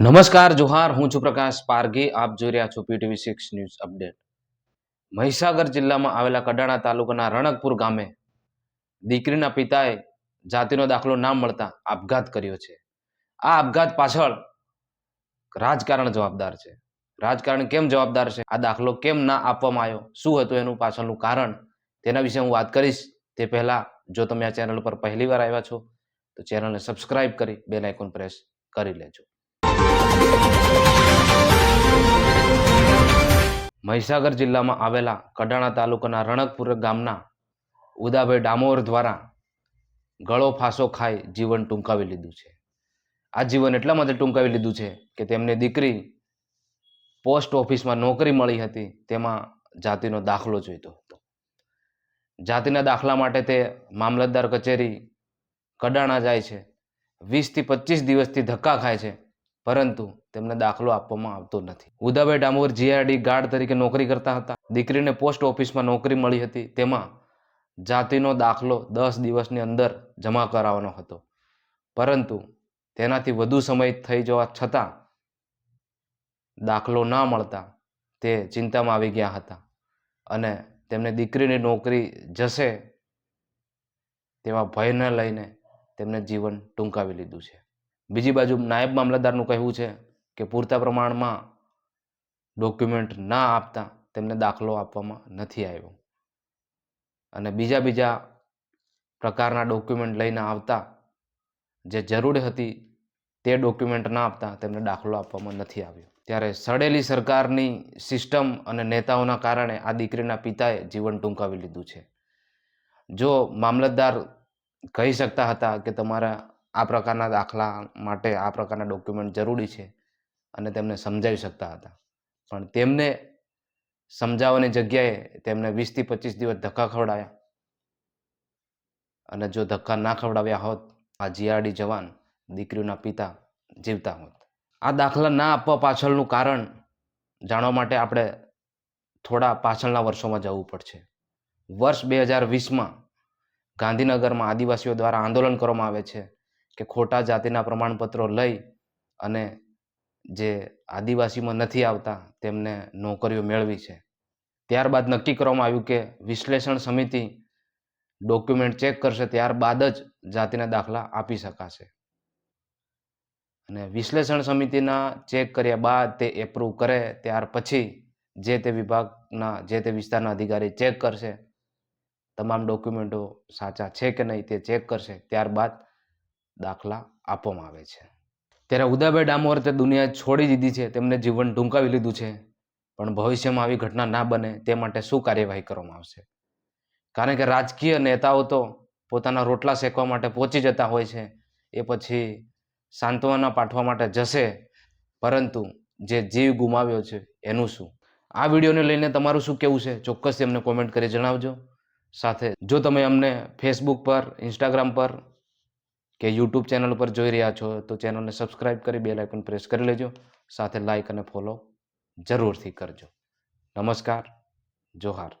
નમસ્કાર, જોહાર. હું છું પ્રકાશ પારઘી. આપ જોઈ રહ્યા છો PTV six news update. Mahisagar જિલ્લામાં આવેલા કડાણા તાલુકાના રણકપુર ગામે દીકરીના પિતાએ જાતિનો દાખલો ના મળતા આપઘાત કર્યો છે. આ આપઘાત પાછળ રાજકારણ જવાબદાર છે. રાજકારણ કેમ જવાબદાર છે? આ દાખલો કેમ ના આપવામાં આવ્યો? શું હતું એનું પાછળનું કારણ? તેના વિશે હું વાત કરીશ. તે પહેલા જો તમે આ ચેનલ પર પહેલીવાર આવ્યા છો, તો ચેનલને સબસ્ક્રાઇબ કરી, બેલ આઇકોન પ્રેસ કરી લેજો. મહીસાગર જિલ્લામાં આવેલા કડાણા તાલુકાના રણકપુર ગામના ઉદાભાઈ ડામોર દ્વારા ગળો ફાંસો ખાઈ જીવન ટૂંકાવી લીધું છે. આ જીવન એટલા માટે ટૂંકાવી લીધું છે કે તેમની દીકરી પોસ્ટ ઓફિસમાં નોકરી મળી હતી, તેમાં જાતિનો દાખલો જોઈતો હતો. જાતિના દાખલા માટે તે મામલતદાર કચેરી કડાણા જાય છે. વીસથી પચીસ દિવસથી ધક્કા ખાય છે. પરંતુ તેમને દાખલો આપવામાં આવતો નથી. ઉદાભાઈ ડામોર જીઆરડી ગાર્ડ તરીકે નોકરી કરતા હતા. દીકરીને પોસ્ટ ઓફિસમાં નોકરી મળી હતી. તેમાં જાતિનો દાખલો દસ દિવસની અંદર જમા કરાવવાનો હતો. પરંતુ તેનાથી વધુ સમય થઈ જવા છતાં દાખલો ના મળતા તે ચિંતામાં આવી ગયા હતા. અને તેમને દીકરીની નોકરી જશે તેવા ભયને લઈને તેમને જીવન ટૂંકાવી લીધું છે. બીજી બાજુ નાયબ મામલતદારનું કહેવું છે કે પૂરતા પ્રમાણમાં ડોક્યુમેન્ટ ના આપતા તેમને દાખલો આપવામાં નથી આવ્યો. અને બીજા બીજા પ્રકારના ડોક્યુમેન્ટ લઈને આવતા જે જરૂરી હતી તે ડોક્યુમેન્ટ ના આપતા તેમને દાખલો આપવામાં નથી આવ્યો. ત્યારે સડેલી સરકારની સિસ્ટમ અને નેતાઓના કારણે આ દીકરીના પિતાએ જીવન ટૂંકાવી લીધું છે. જો મામલતદાર કહી શકતા હતા કે તમારા આ પ્રકારના દાખલા માટે આ પ્રકારના ડોક્યુમેન્ટ જરૂરી છે અને તેમને સમજાવી શકતા હતા. પણ તેમને સમજાવવાની જગ્યાએ તેમને વીસથી પચીસ દિવસ ધક્કા ખવડાવ્યા અને જો ધક્કા ના ખવડાવ્યા હોત, આ જીઆરડી જવાન દીકરીઓના પિતા જીવતા હોત. આ દાખલા ના આપવા પાછળનું કારણ જાણવા માટે આપણે થોડા પાછળના વર્ષોમાં જવું પડશે. વર્ષ બે હજાર વીસમાં ગાંધીનગરમાં આદિવાસીઓ દ્વારા આંદોલન કરવામાં આવે છે. કે ખોટા જાતિના પ્રમાણપત્રો લઈ અને જે આદિવાસીમાં નથી આવતા તેમને નોકરીઓ મેળવી છે. ત્યારબાદ નક્કી કરવામાં આવ્યું કે વિશ્લેષણ સમિતિ ડોક્યુમેન્ટ ચેક કરશે, ત્યારબાદ જ જાતિના દાખલા આપી શકાશે. અને વિશ્લેષણ સમિતિના ચેક કર્યા બાદ તે એપ્રૂવ કરે, ત્યાર પછી જે તે વિભાગના, જે તે વિસ્તારના અધિકારી ચેક કરશે, તમામ ડોક્યુમેન્ટો સાચા છે કે નહીં તે ચેક કરશે, ત્યારબાદ દાખલા આપવામાં આવે છે. ત્યારે ઉદયભાઈ ડામોર તે દુનિયા છોડી દીધી છે, તેમને જીવન ટૂંકાવી લીધું છે. પણ ભવિષ્યમાં આવી ઘટના ના બને તે માટે શું કાર્યવાહી કરવામાં આવશે? કારણ કે રાજકીય નેતાઓ તો પોતાના રોટલા શેકવા માટે પહોંચી જતા હોય છે, એ પછી સાંત્વના પાઠવા માટે જશે. પરંતુ જે જીવ ગુમાવ્યો છે, એનું શું? આ વિડીયોને લઈને તમારું શું કહેવું છે? ચોક્કસથી એમને કોમેન્ટ કરી જણાવજો. સાથે જો તમે અમને ફેસબુક પર ઇન્સ્ટાગ્રામ પર કે યુટ્યુબ ચેનલ પર જોઈ રહ્યા છો, તો ચેનલને સબસ્ક્રાઇબ કરી બે લાઇકન પ્રેસ કરી લેજો. સાથે લાઇક અને ફોલો જરૂરથી કરજો. નમસ્કાર. જોહાર.